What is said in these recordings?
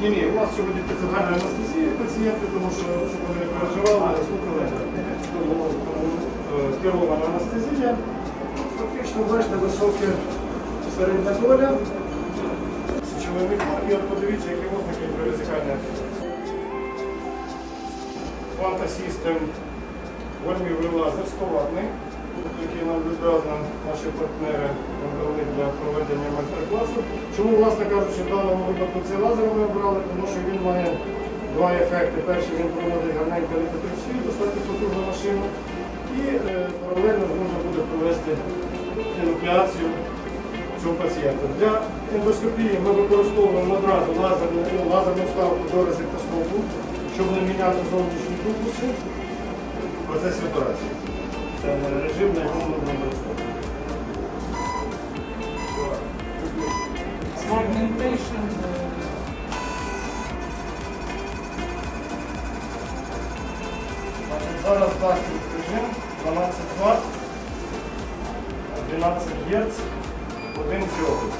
Ні, ні, у вас сьогодні загальна анестезія пацієнти, тому що щоб вони не переживали, слухали, скерована е, анестезія. Ну, фактично, бачите, високе середня доля, сечовий корм, ну, і от подивіться, які ознаки інтровізикальної анестезії. Фантасістем, вольмівий лазер, стоватний який нам відразу наші партнери надали для проведення майстер-класу. Чому, власне кажучи, в даному випадку цей лазер ми обрали? Тому що він має два ефекти. Перший він проводить гарненьку літотрипсію, достатньо потужну машину. І е, паралельно можна буде провести інуклеацію цього пацієнта. Для ендоскопії ми використовуємо одразу лазерну, ну, лазерну вставку до резектоскопу, щоб не міняти зовнішні тубуси в процесі операції. Режим, на якому ми. Fragmentation. Зараз дасть режим 12 Вт, 12 Гц, 1 джоуль.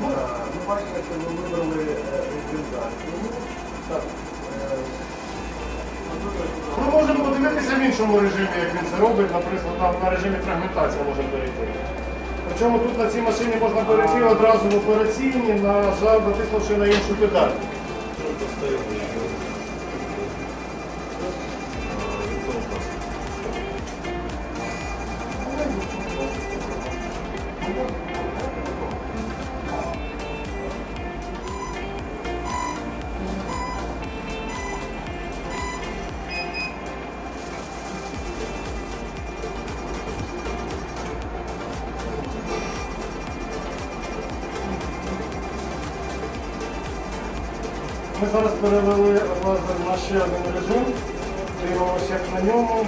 Ми ми вибрали рекомендацію. Ми можемо подивитися в іншому режимі, як він це робить, наприклад, на, на режимі фрагментації можемо перейти. Причому тут на цій машині можна перейти одразу в операційні, на жаль, натиснувши на іншу педаль. Ми зараз перевели лазер на ще один режим. Дивимося, як на ньому.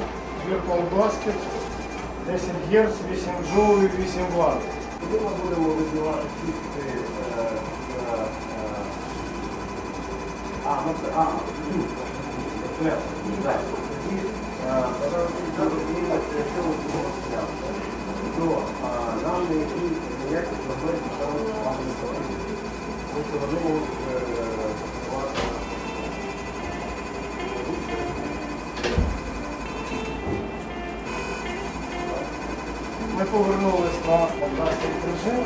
Virtual Basket, 10 Гц, 8 джоулів, 8 Вт. Коли ми будемо вибивати кісти, е, е, е, а, ну це, а, ну, це, так, тоді, е, зараз треба змінити, що ми будемо сняти, то е, нам ніякі ніякі проблеми там вам не потрібні. Тому що вони можуть Ми повернулись на обласний режим.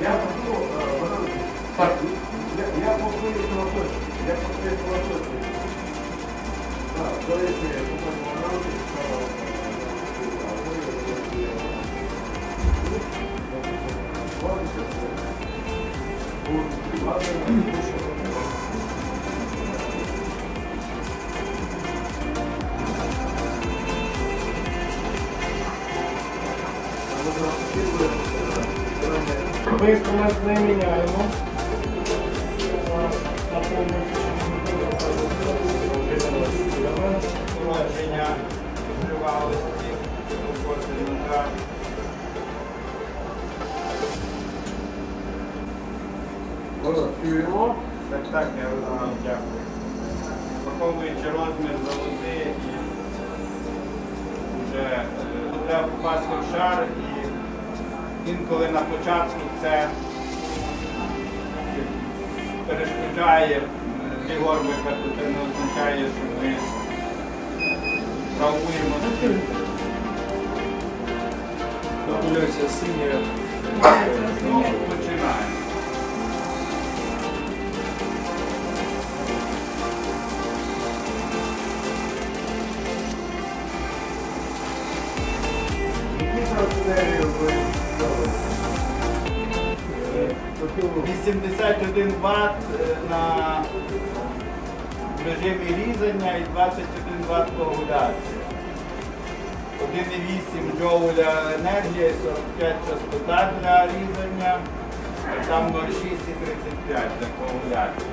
Я е, Так, я, повторюю філософію, я повторюю філософію. Так, до речі, я повторюю філософію, що ми інструмент не міняємо. Зараз наповнюємо Впровадження тривалості роботи нога. Чуємо. Так, так, я розумію, дякую. Враховуючи розмір залози і вже е, попасти в шар і інколи на початку це перешкоджає е, Ігор випадку, це не означає, що ми травмуємо. Популяція синя. Знову починаємо. 81 Вт е, на режимі різання і 21 Вт коагуляції. 1,8 джоуля енергія, 45 частота для різання. а там 0,6 і 35 для коагуляції.